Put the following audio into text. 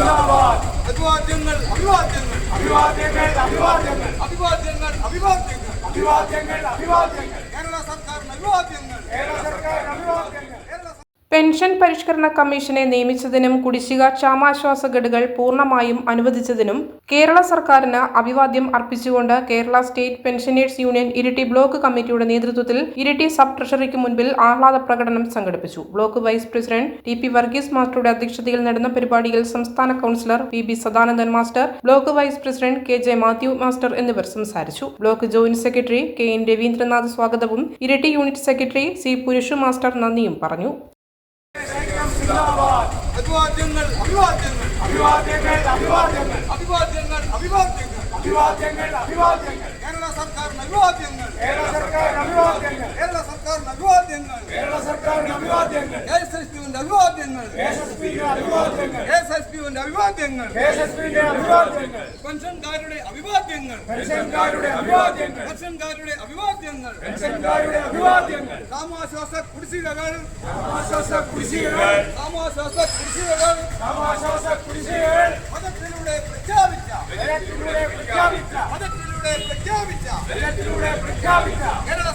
അഭിവാദ്യങ്ങൾ അഭിവാദ്യങ്ങൾ അഭിവാദ്യങ്ങൾ അഭിവാദ്യങ്ങൾ അഭിവാദ്യങ്ങൾ അഭിവാദ്യങ്ങൾ അഭിവാദ്യങ്ങൾ. അഭിവാദ്യങ്ങൾ കേരള സർക്കാരിന് അഭിവാദ്യങ്ങൾ കേരള സർക്കാരിന് അഭിവാദ്യങ്ങൾ കേരള സർ- പെൻഷൻ പരിഷ്കരണ കമ്മീഷനെ നിയമിച്ചതിനും കുടിശ്ശിക ക്ഷാമാശ്വാസ ഗഡുകൾ പൂർണമായും അനുവദിച്ചതിനും കേരള സർക്കാരിന് അഭിവാദ്യം അർപ്പിച്ചുകൊണ്ട് Kerala state pensioners union Iritty block കമ്മിറ്റിയുടെ നേതൃത്വത്തിൽ ഇരിട്ടി സബ് ട്രഷറിക്ക് മുൻപിൽ ആഹ്ലാദ പ്രകടനം സംഘടിപ്പിച്ചു. Block vice president T P Varghese മാസ്റ്ററുടെ അധ്യക്ഷതയിൽ നടന്ന പരിപാടിയിൽ സംസ്ഥാന councillor P B Sadanandan master block vice president K J Mathew master എന്നിവർ സംസാരിച്ചു. Block joint secretary K N Ravindranath സ്വാഗതവും Iritty unit secretary C Purushu master നന്ദിയും പറഞ്ഞു. അഭിവാദ്യങ്ങൾ അഭിവാദ്യങ്ങൾ. അഭിവാദ്യങ്ങൾ അഭിവാദ്യങ്ങൾ. അഭിവാദ്യങ്ങൾ അഭിവാദ്യങ്ങൾ. അഭിവാദ്യങ്ങൾ അഭിവാദ്യങ്ങൾ. കേരള സർക്കാരിന് അഭിവാദ്യങ്ങൾ. കേരള സർക്കാരിന് അഭിവാദ്യങ്ങൾ. കേരള സർക്കാരിന് അഭിവാദ്യങ്ങൾ. കേരള സർക്കാരിന് അഭിവാദ്യങ്ങൾ. എസ് എസ് പിന്റെ അഭിവാദ്യങ്ങൾ. അഭിവാദ്യങ്ങൾ. എസ് എസ് പിന്റെ അഭിവാദ്യങ്ങൾ. ദേശസ്പിയുടെ അഭിവാദ്യങ്ങൾ. പെൻഷൻകാരുടെ അഭിവാദ്യങ്ങൾ. പെൻഷൻകാരുടെ അഭിവാദ്യങ്ങൾ. പെൻഷൻകാരുടെ അഭിവാദ്യങ്ങൾ. പെൻഷൻകാരുടെ അഭിവാദ്യങ്ങൾ. ക്ഷാമാശ്വാസ കുടിശ്ശികകൾ. ക്ഷാമാശ്വാസ കുടിശ്ശികകൾ. ക്ഷാമാശ്വാസ കുടിശ്ശികകൾ. ക്ഷാമാശ്വാസ കുടിശ്ശികകൾ. പദത്തിലൂടെ പ്രഖ്യാപിച്ച. പദത്തിലൂടെ പ്രഖ്യാപിച്ച. പദത്തിലൂടെ പ്രഖ്യാപിച്ച. പ്രഖ്യാപിച്ച. കേരള